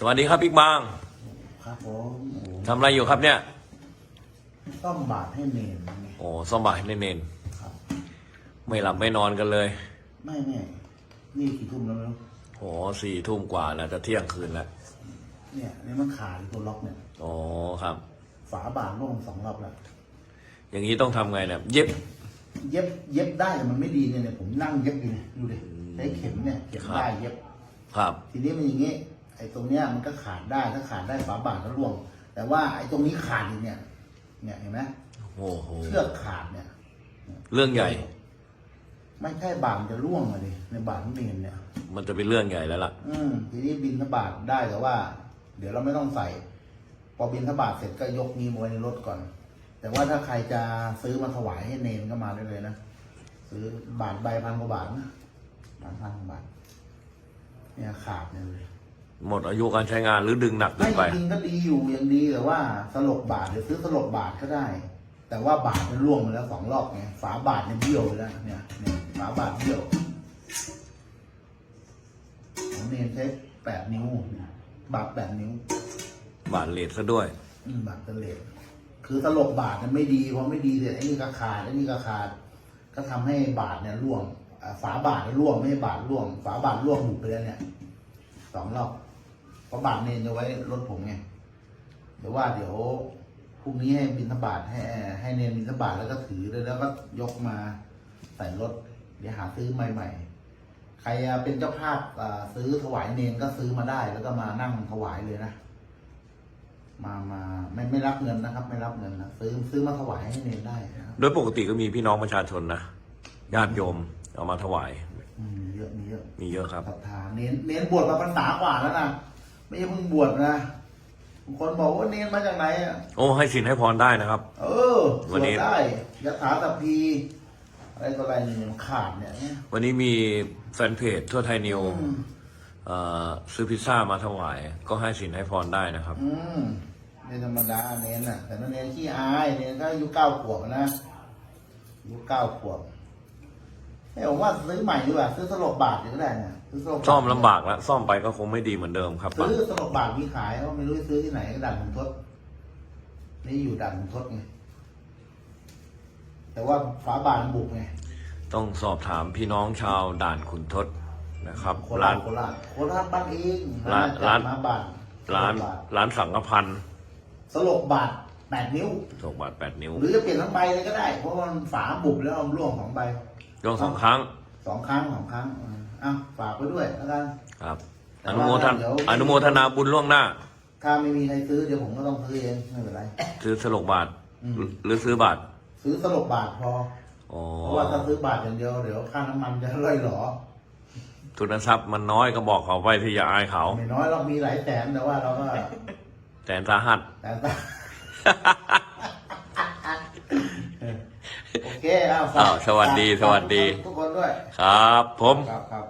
สวัสดีครับพี่บางครับผมโอ้โหทำอะไรอยู่ครับเนี่ย ต้องบาทให้เนนไงโอ้ซ่อมบ่ายเน้นครับๆไม่หลับไม่นอนกันเลย ไม่ไม่นี่กี่ทุ่มแล้วไม่รู้โอ้สี่ทุ่มกว่าแล้วจะเที่ยงคืนแล้วเนี่ยนี่มันขาดตัวล็อกเนี่ยอ๋อครับ ฝาบาทล่วงสองรอบแล้ว อย่างนี้ต้องทำไงเนี่ยเย็บเย็บเย็บได้แต่มันไม่ดีเนี่ยเนี่ยผมนั่งเย็บอยู่เนี่ยดูดิใช้เข็มเนี่ยเข็มครับได้เย็บ ครับ ทีนี้มันอย่างงี้ ไอ้ตรงเนี้ยมันก็ขาดได้ถ้าขาดได้ฝาบาทก็ร่วง แต่ว่าไอ้ตรงนี้ขาดอีกเนี่ย เนี่ยเห็นไหมโอ้โหเชือกขาดเนี่ย เรื่องใหญ่ ไม่ใช่บาทมันจะร่วงเลยในบาทของเนนเนี่ย มันจะเป็นเรื่องใหญ่แล้วล่ะ อืมทีนี้บินทบาทได้แต่ว่า เดี๋ยวเราไม่ต้องใส่ พอบินทบาทเสร็จก็ยกนี้มาไว้ในรถก่อน แต่ว่าถ้าใครจะซื้อมาถวายให้เนนก็มาได้เลยนะซื้อบาทใบพันกว่าบาทนะบาทพันกว่าบาทเนี่ยขาดเนี่ยเลย หมดอายุการใช้งานหรือดึงหนักเกิไม่นไป จริงๆก็ดีอยู่ยังดีแต่ว่าสลบบาทเดี๋ยวซื้อสลบบาทก็ได้ แต่ว่าบาทมันร่วงไปแล้วสองรอบไงฝาบาทเนี่ยเบี้ยวไปแล้วเนี่ยเนี่ยฝาบาทเบี้ยวของเนนใช้แปดนิ้วเนี่ยบาทแปดนิ้ว บาดเลดซะด้วย อืมบาทเตเลดคือตลบบาทมันไม่ดีพอไม่ดีเสร็จไอ้นี่ก็ขาดไอ้นี่ก็ขาด ก็ทำให้บาทเนี่ยร่วงอ่าฝาบาทเนี่ยร่วงไม่ใช่บาทร่วง ฝาบาทร่วงหมุดไปแล้วเนี่ยสองรอบ เพราะบาทเนนจะไว้รถผมไงเดี๋ยวว่าเดี๋ยวพรุ่งนี้ให้บินทบาทให้ให้เนนบินทบาทแล้วก็ถือแล้วก็ยกมาใส่รถเดี๋ยวหาซื้อใหม่ ๆ ใครอะเป็นเจ้าภาพอ่าซื้อถวายเนนก็ซื้อมาได้ แล้วก็มานั่งถวายเลยนะมามาไม่ไม่รับเงินนะครับ ไม่รับเงินนะซื้อซื้อมาถวายให้เนรได้นะครับโดยปกติก็มีพี่น้องประชาชนนะญาติโยมเอามาถวายอืมมีเยอะมีเยอะมีเยอะครับศรัทธาเนรเนรบวชมาพรรษากว่าแล้วนะ ไม่ใช่เพิ่งบวชนะบางคนบอกว่าเนรมาจากไหนอะโอ้ให้สินให้พรได้นะครับ เออสวันวดนี้ ได้ยถาสัพพีอะไรต่ออะไรเนี่ยมันขาดเนี่ยเนี่ยวันนี้มีแฟนเพจทั่วไทยนิวอืมเอ่อซื้อพิซซ่ามาถวาย ก็ให้สินให้พรได้นะครับ อืมไม่ธรรมดาเนรน่ะ แต่นั่นเนรขี้อายเนรก็อายุเก้าขวบนะอายุเก้าขวบ เฮ้ยผมว่าซื้อใหม่ดีกว่าซื้อสลบบาทดีก็ได้เนี่ยซื้อสลบบาทซ่อมลำบากแล้วซ่อมไปก็คงไม่ดีเหมือนเดิมครับซื้อสลบบาทมีขายเขาไม่รู้จะซื้อที่ไหนด่านขุนทศนี่อยู่ด่านขุนทศไงแต่ว่าฝาบาทมันบุกไงต้องสอบถามพี่น้องชาวด่านขุนทศนะครับโคราร้าชน โคราชโคราชบ้านเองร้านจัดร้านมาบาทร้านสลบบทร้านสังกพันธ์สลบบาทแปดนิ้วตกบาทแปดนิ้ว หรือจะเปลี่ยนทั้งใบเลยก็ได้ เพราะว่ามันฝาบุบแล้วมันร่วงสองใบ ร่วงสองครั้ง สองครั้งสองครั้งอ่าอะฝากไว้ด้วยแล้วกัน ครับแต่อว่านุโมทนาเดี๋ยว อนุโมทนาบุญล่วงหน้า ถ้าไม่มีใครซื้อเดี๋ยวผมก็ต้องซื้อเองไม่เป็นไร ซื้อสลกบาท อืม หรือซื้อบาท ซื้อสลบบาทพออ๋อ เพราะว่าถ้าซื้อบาทอย่างเดียวเดี๋ยวค่าน้ำมันจะร่อยหรอทุนทรัพย์มันน้อยก็บอกเขาไปที่อย่าอายเขา ไม่น้อยเรามีหลายแสนแต่ว่าเราก็แต่สาหัสแต่ตาโอ เคอ้าวฝากอ้าวสวัสดีสวัสดี ทุกคนด้วยครับ ผม ครับครับ